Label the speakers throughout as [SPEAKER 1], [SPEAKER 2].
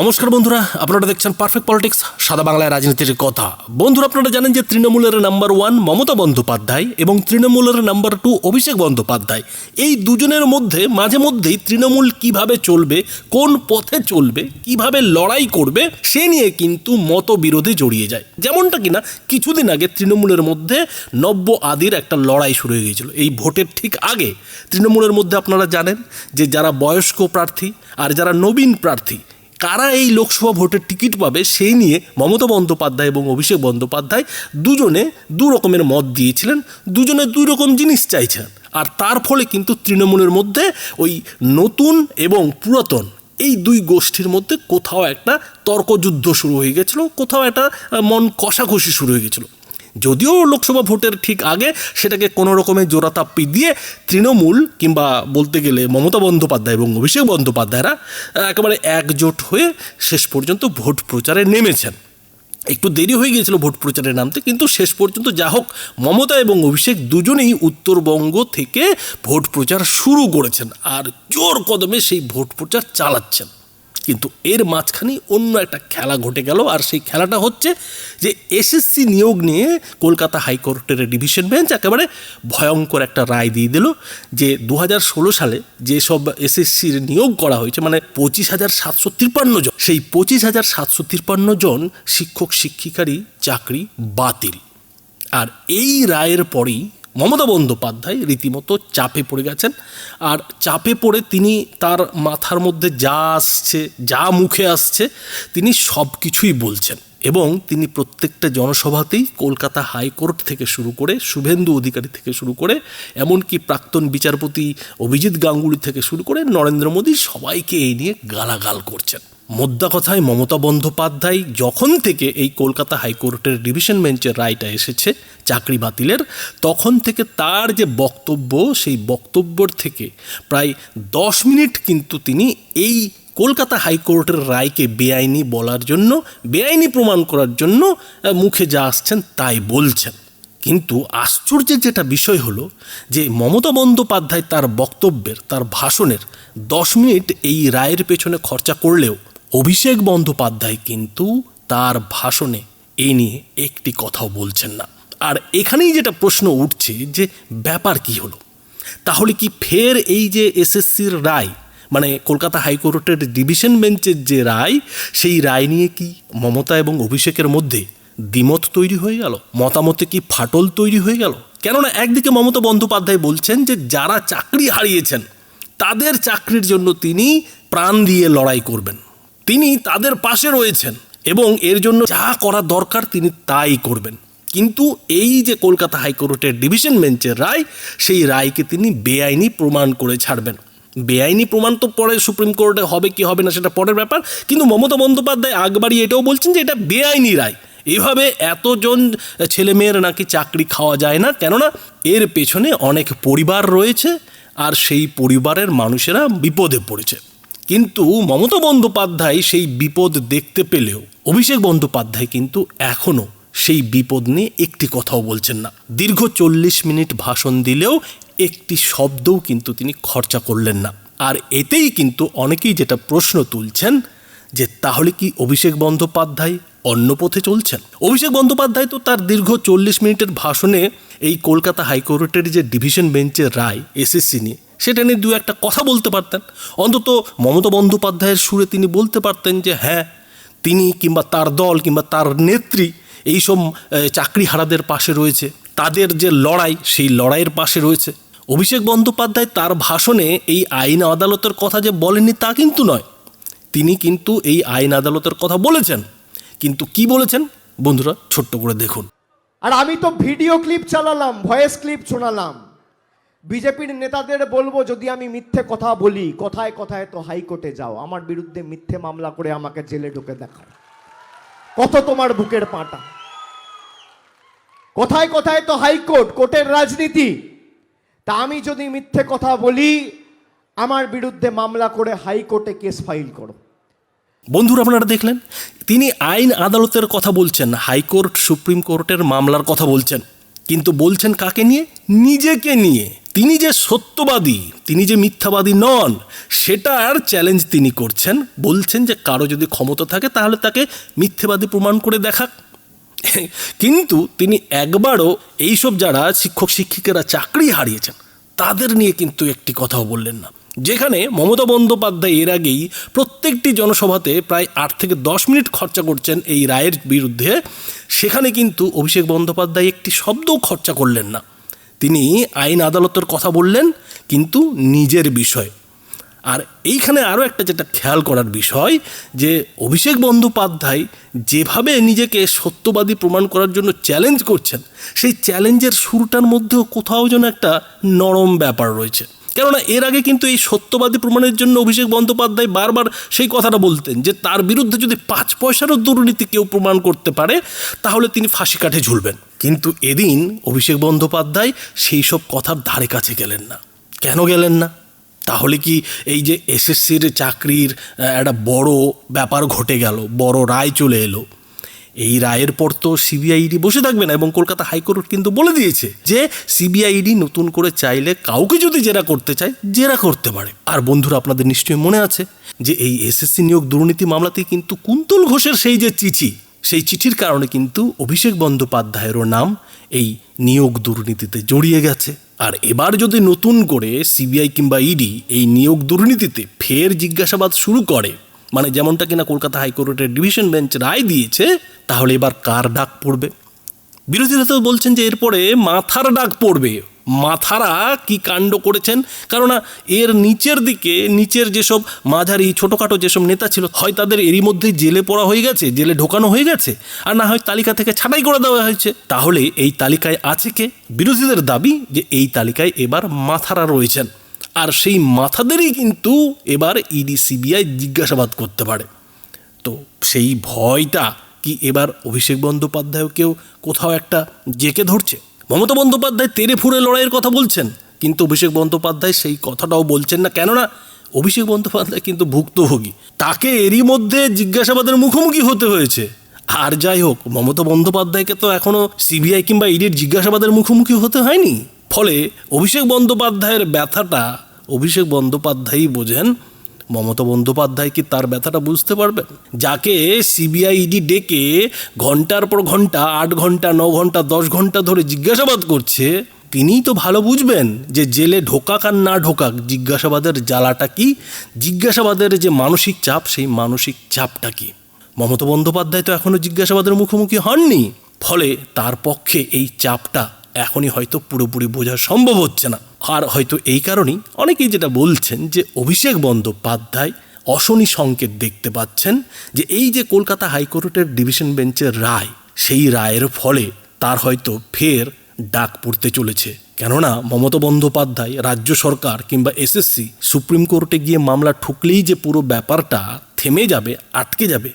[SPEAKER 1] নমস্কার বন্ধুরা, আপনারা দেখছেন পারফেক্ট পলিটিক্স সাদা বাংলায় রাজনীতির কথা। বন্ধুরা, আপনারা জানেন যে তৃণমূলের নাম্বার ওয়ান মমতা বন্দ্যোপাধ্যায় এবং তৃণমূলের নাম্বার টু অভিষেক বন্দ্যোপাধ্যায়। এই দুজনের মধ্যে, মাঝে মধ্যেই তৃণমূল কীভাবে চলবে, কোন পথে চলবে, কীভাবে লড়াই করবে, সে নিয়ে কিন্তু মতবিরোধে জড়িয়ে যায়। যেমনটা কিনা, কিছুদিন আগে তৃণমূলের মধ্যে নব্য আদির একটা লড়াই শুরু হয়ে গিয়েছিল। এই ভোটের ঠিক আগে, তৃণমূলের মধ্যে আপনারা জানেন যে যারা বয়স্ক প্রার্থী আর যারা নবীন প্রার্থী কারা এই লোকসভা ভোটের টিকিট পাবে সেই নিয়ে মমতা বন্দ্যোপাধ্যায় এবং অভিষেক বন্দ্যোপাধ্যায় দুজনে দু রকমের মত দিয়েছিলেন, দুজনে দুই রকম জিনিস চাইছেন। আর তার ফলে কিন্তু তৃণমূলের মধ্যে ওই নতুন এবং পুরাতন এই দুই গোষ্ঠীর মধ্যে কোথাও একটা তর্কযুদ্ধ শুরু হয়ে গেছিল, কোথাও একটা মন কষাকষি শুরু হয়ে গেছিল। যদিও লোকসভা ভোটের ঠিক আগে সেটাকে কোনো রকমের জোড়াতাপ্পি দিয়ে তৃণমূল কিংবা বলতে গেলে মমতা বন্দ্যোপাধ্যায় এবং অভিষেক বন্দ্যোপাধ্যায়রা একেবারে একজোট হয়ে শেষ পর্যন্ত ভোট প্রচারে নেমেছেন। একটু দেরি হয়ে গিয়েছিল ভোট প্রচারে নামতে, কিন্তু শেষ পর্যন্ত যা হোক, মমতা এবং অভিষেক দুজনেই উত্তরবঙ্গ থেকে ভোট প্রচার শুরু করেছেন আর জোর কদমে সেই ভোট প্রচার চালাচ্ছেন। কিন্তু এর মাঝখানেই অন্য একটা খেলা ঘটে গেল, আর সেই খেলাটা হচ্ছে যে এসএসসি নিয়োগ নিয়ে কলকাতা হাইকোর্টের ডিভিশন বেঞ্চ একেবারে ভয়ঙ্কর একটা রায় দিয়ে দিল যে দু হাজার ষোলো সালে যেসব এসএসসির নিয়োগ করা হয়েছে মানে পঁচিশ হাজার সাতশো তিপ্পান্ন জন, সেই পঁচিশ হাজার সাতশো তিপ্পান্ন জন শিক্ষক, শিক্ষিকারই চাকরি বাতিল। আর এই রায়ের পরেই মমতা বন্দ্যোপাধ্যায় রীতিমতো চাপে পড়ে গেছেন। আর চাপে পড়ে তিনি তার মাথার মধ্যে যা আসছে, যা মুখে আসছে, তিনি সব কিছুই বলছেন। এবং তিনি প্রত্যেকটা জনসভাতেই কলকাতা হাইকোর্ট থেকে শুরু করে, শুভেন্দু অধিকারী থেকে শুরু করে, এমনকি প্রাক্তন বিচারপতি অভিজিৎ গাঙ্গুলি থেকে শুরু করে নরেন্দ্র মোদী সবাইকে এই নিয়ে গালাগাল করছেন। মোদ্দা কথায় মমতা বন্দ্যোপাধ্যায় যখন থেকে এই কলকাতা হাইকোর্টের ডিভিশন বেঞ্চের রায়টা এসেছে, চাকরি বাতিলের, তখন থেকে তার যে বক্তব্য, সেই বক্তব্যর থেকে প্রায় দশ মিনিট কিন্তু তিনি এই কলকাতা হাইকোর্টের রায়কে বেআইনি বলার জন্য, বেআইনি প্রমাণ করার জন্য মুখে যা আসছেন তাই বলছেন। কিন্তু আশ্চর্যের যেটা বিষয় হলো যে মমতা বন্দ্যোপাধ্যায় তার বক্তব্যের, তার ভাষণের দশ মিনিট এই রায়ের পেছনে খরচা করলেও অভিষেক বন্দ্যোপাধ্যায় কিন্তু তার ভাষণে এই নিয়ে একটি কথাও বলছেন না। আর এখানেই যেটা প্রশ্ন উঠছে যে ব্যাপার কি হলো? তাহলে কি ফের এই যে এসএসসির রায় মানে কলকাতা হাইকোর্টের ডিভিশন বেঞ্চের যে রায়, সেই রায় নিয়ে কি মমতা এবং অভিষেকের মধ্যে দ্বিমত তৈরি হয়ে গেল? মতামতে কি ফাটল তৈরি হয়ে গেল? কেননা একদিকে মমতা বন্দ্যোপাধ্যায় বলছেন যে যারা চাকরি হারিয়েছেন, তাদের চাকরির জন্য তিনি প্রাণ দিয়ে লড়াই করবেন। তিনি তাদের পাশে রয়েছেন এবং এর জন্য যা করা দরকার তিনি তাই করবেন। কিন্তু এই যে কলকাতা হাইকোর্টের ডিভিশন বেঞ্চের রায়, সেই রায়কে তিনি বেআইনি প্রমাণ করে ছাড়বেন। বেআইনি প্রমাণ তো পরে সুপ্রিম কোর্টে হবে কি হবে না সেটা পরের ব্যাপার। কিন্তু মমতা বন্দ্যোপাধ্যায় আগবাড়ি এটাও বলছেন যে এটা বেআইনি রায়। এভাবে এতজন ছেলেমেয়ের নাকি চাকরি খাওয়া যায় না। কেননা এর পেছনে অনেক পরিবার রয়েছে আর সেই পরিবারের মানুষেরা বিপদে পড়েছে। কিন্তু মমতা বন্দ্যোপাধ্যায় সেই বিপদ দেখতে পেলেও, অভিষেক বন্দ্যোপাধ্যায় কিন্তু এখনও সেই বিপদ নিয়ে একটি কথাও বলছেন না। দীর্ঘ চল্লিশ মিনিট ভাষণ দিলেও একটি শব্দও কিন্তু তিনি খরচা করলেন না। আর এতেই কিন্তু অনেকেই যেটা প্রশ্ন তুলছেন যে, তাহলে কি অভিষেক বন্দ্যোপাধ্যায় অন্য পথে চলছেন? অভিষেক বন্দ্যোপাধ্যায় তো তার দীর্ঘ চল্লিশ মিনিটের ভাষণে এই কলকাতা হাইকোর্টের যে ডিভিশন বেঞ্চের রায়, এসএসসি নিয়ে সেটা নিয়ে দু একটা কথা বলতে পারতেন। অন্তত মমতা বন্দ্যোপাধ্যায়ের সুরে তিনি বলতে পারতেন যে হ্যাঁ তিনি কিংবা তার দল কিংবা তার নেত্রী এইসব আহ, চাকরিহারাদের পাশে রয়েছে। তাদের যে লড়াই সেই লড়াইয়ের পাশে রয়েছে। অভিষেক বন্দ্যোপাধ্যায় তার ভাষণে এই আইন আদালতের কথা যে বলেননি তা কিন্তু নয়। তিনি কিন্তু এই আইন আদালতের কথা বলেছেন। কিন্তু কি বলেছেন? বন্ধুরা ছোট্ট করে দেখুন।
[SPEAKER 2] আর আমি তো ভিডিও ক্লিপ চালালাম ভয়েস ক্লিপ শোনালাম। বিজেপির নেতাদের বলব, যদি আমি মিথ্যে কথা বলি, কথায় কথায় তো হাইকোর্টে যাও। আমার বিরুদ্ধে মিথ্যে মামলা করে আমাকে জেলে ঢুকে দেখাও। কত তোমার বুকের পাটা? কথায় কথায় তো হাইকোর্ট, কোর্টের রাজনীতি। তা আমি যদি মিথ্যে কথা বলি, আমার বিরুদ্ধে মামলা করে হাইকোর্টে কেস ফাইল করো।
[SPEAKER 1] বন্ধুরা, আপনারা দেখলেন, তিনি আইন আদালতের কথা বলছেন, হাইকোর্ট, সুপ্রিম কোর্টের মামলার কথা বলছেন। কিন্তু বলছেন কাকে নিয়ে? নিজেকে নিয়ে। তিনি যে সত্যবাদী, তিনি যে মিথ্যাবাদী নন, সেটার চ্যালেঞ্জ তিনি করছেন। বলছেন যে কারও যদি ক্ষমতা থাকে, তাহলে তাকে মিথ্যেবাদী প্রমাণ করে দেখাক। কিন্তু তিনি একবারও এইসব যারা শিক্ষক, শিক্ষিকারা চাকরি হারিয়েছেন, তাদের নিয়ে কিন্তু একটি কথাও বললেন না। যেখানে মমতা বন্দ্যোপাধ্যায় এর আগেই প্রত্যেকটি জনসভাতে প্রায় আট থেকে দশ মিনিট খরচা করছেন এই রায়ের বিরুদ্ধে। সেখানে কিন্তু অভিষেক বন্দ্যোপাধ্যায় একটি শব্দও খরচা করলেন না। তিনি আইন আদালতের কথা বললেন, কিন্তু নিজের বিষয়। আর এইখানে আরও একটা যেটা খেয়াল করার বিষয়, যে অভিষেক বন্দ্যোপাধ্যায় যেভাবে নিজেকে সত্যবাদী প্রমাণ করার জন্য চ্যালেঞ্জ করছেন, সেই চ্যালেঞ্জের শুরুটার মধ্যেও কোথাও যেন একটা নরম ব্যাপার রয়েছে। কেননা এর আগে কিন্তু এই সত্যবাদী প্রমাণের জন্য অভিষেক বন্দ্যোপাধ্যায় বারবার সেই কথাটা বলতেন যে তার বিরুদ্ধে যদি পাঁচ পয়সারও দুর্নীতি কেউ প্রমাণ করতে পারে, তাহলে তিনি ফাঁসি কাঠে ঝুলবেন। কিন্তু এদিন অভিষেক বন্দ্যোপাধ্যায় সেই সব কথার ধারে কাছে গেলেন না। কেন গেলেন না? তাহলে কি এই যে এসএসসির চাকরির একটা বড় ব্যাপার ঘটে গেল, বড় রায় চলে এলো। এই রায়ের পর তো সিবিআইডি বসে থাকবে না এবং কলকাতা হাইকোর্ট কিন্তু বলে দিয়েছে যে সিবিআইডি নতুন করে চাইলে কাউকে যদি জেরা করতে চায়, জেরা করতে পারে। আর বন্ধুরা, আপনাদের নিশ্চয়ই মনে আছে যে এই এসএসসি নিয়োগ দুর্নীতি মামলাতে কিন্তু কুন্তল ঘোষের সেই যে চিঠি, সেই চিঠির কারণে কিন্তু অভিষেক বন্দ্যোপাধ্যায়েরও নাম এই নিয়োগ দুর্নীতিতে জড়িয়ে গেছে। আর এবার যদি নতুন করে সিবিআই কিংবা ইডি এই নিয়োগ দুর্নীতিতে ফের জিজ্ঞাসাবাদ শুরু করে মানে যেমনটা কিনা কলকাতা হাইকোর্টের ডিভিশন বেঞ্চ রায় দিয়েছে, তাহলে এবার কার ডাক পড়বে? বিরোধীরা তো বলছেন যে এরপরে মাথার ডাক পড়বে। মাথারা কি কাণ্ড করেছেন? কেননা এর নিচের দিকে, নিচের যেসব মাঝারি, ছোটোখাটো যেসব নেতা ছিল, হয় তাদের এরই মধ্যে জেলে পড়া হয়ে গেছে, জেলে ঢোকানো হয়ে গেছে, আর না হয় তালিকা থেকে ছাঁটাই করে দেওয়া হয়েছে। তাহলে এই তালিকায় আছে কে? বিরোধীদের দাবি যে এই তালিকায় এবার মাথারা রয়েছেন। আর সেই মাথাদেরই কিন্তু এবার ইডি সিবিআই জিজ্ঞাসাবাদ করতে পারে। তো সেই ভয়টা কি এবার অভিষেক বন্দ্যোপাধ্যায়কেও কোথাও একটা জেকে ধরছে? মমতা বন্দ্যোপাধ্যায় তেরে ফুরে লড়াইয়ের কথা বলছেন, কিন্তু অভিষেক বন্দ্যোপাধ্যায় সেই কথাটাও বলছেন না। কেননা অভিষেক বন্দ্যোপাধ্যায় কিন্তু ভুক্তভোগী। তাকে এরই মধ্যে জিজ্ঞাসাবাদের মুখোমুখি হতে হয়েছে। আর যাই হোক, মমতা বন্দ্যোপাধ্যায়কে তো এখনও সিবিআই কিংবা ইডির জিজ্ঞাসাবাদের মুখোমুখি হতে হয়নি। ফলে অভিষেক বন্দ্যোপাধ্যায়ের ব্যথাটা, অভিষেক বন্দ্যোপাধ্যায়ই বোঝেন। মমতা বন্দ্যোপাধ্যায় কি তার ব্যথাটা বুঝতে পারবেন? যাকে সিবিআই ইডি ডেকে ঘণ্টার পর ঘণ্টা, আট ঘণ্টা, ন ঘণ্টা, দশ ঘণ্টা ধরে জিজ্ঞাসাবাদ করছে, তিনিই তো ভালো বুঝবেন যে জেলে ঢোকাক আর না ঢোকাক, জিজ্ঞাসাবাদের জ্বালাটা কি? জিজ্ঞাসাবাদের যে মানসিক চাপ, সেই মানসিক চাপটা কি? মমতা বন্দ্যোপাধ্যায় তো এখনও জিজ্ঞাসাবাদের মুখোমুখি হননি। ফলে তার পক্ষে এই চাপটা এখনই হয়তো পুরোপুরি বোঝা সম্ভব হচ্ছে না। আর হয়তো এই কারণেই অনেকেই যেটা বলছেন যে অভিষেক বন্দ্যোপাধ্যায় অশনি সংকেত দেখতে পাচ্ছেন যে এই যে কলকাতা হাইকোর্টের ডিভিশন বেঞ্চের রায়, সেই রায়ের ফলে তার হয়তো ফের ডাক পড়তে চলেছে। কেননা মমতা বন্দ্যোপাধ্যায়, রাজ্য সরকার কিংবা এসএসসি সুপ্রিম কোর্টে গিয়ে মামলা ঠুকলেই যে পুরো ব্যাপারটা থেমে যাবে, আটকে যাবে,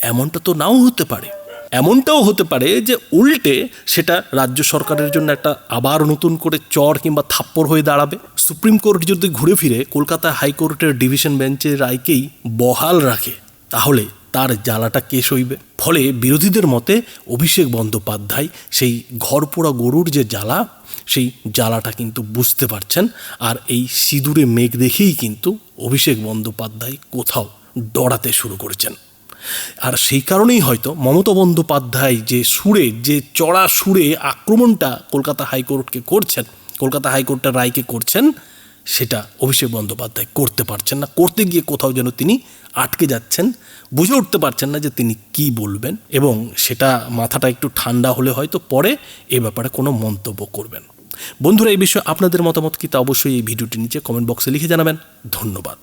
[SPEAKER 1] এমনটা তো নাও হতে পারে। এমনটাও হতে পারে যে উল্টে সেটা রাজ্য সরকারের জন্য একটা আবার নতুন করে চর কিংবা থাপ্পড় হয়ে দাঁড়াবে। সুপ্রিম কোর্ট যদি ঘুরে ফিরে, কলকাতা হাইকোর্টের ডিভিশন বেঞ্চের রায়কেই বহাল রাখে, তাহলে তার জ্বালাটা কে সইবে ফলে বিরোধীদের মতে অভিষেক বন্দ্যোপাধ্যায় সেই ঘরপোড়া গরুর যে জ্বালা, সেই জ্বালাটা কিন্তু বুঝতে পারছেন। আর এই সিঁদুরে মেঘ দেখেই কিন্তু অভিষেক বন্দ্যোপাধ্যায় কোথাও ডরাতে শুরু করেছেন। আর সেই কারণেই হয়তো মমতা বন্দ্যোপাধ্যায় যে সুরে, যে চড়া সুরে আক্রমণটা কলকাতা হাইকোর্টকে করছেন, কলকাতা হাইকোর্টের রায়কে করছেন, সেটা অভিষেক বন্দ্যোপাধ্যায় করতে পারছেন না। করতে গিয়ে কোথাও যেন তিনি আটকে যাচ্ছেন, বুঝে উঠতে পারছেন না যে তিনি কি বলবেন এবং সেটা মাথাটা একটু ঠান্ডা হলে হয়তো পরে এ ব্যাপারে কোনো মন্তব্য করবেন। বন্ধুরা, এই বিষয়ে আপনাদের মতামত কি তা অবশ্যই এই ভিডিওটি নিচে কমেন্ট বক্সে লিখে জানাবেন। ধন্যবাদ।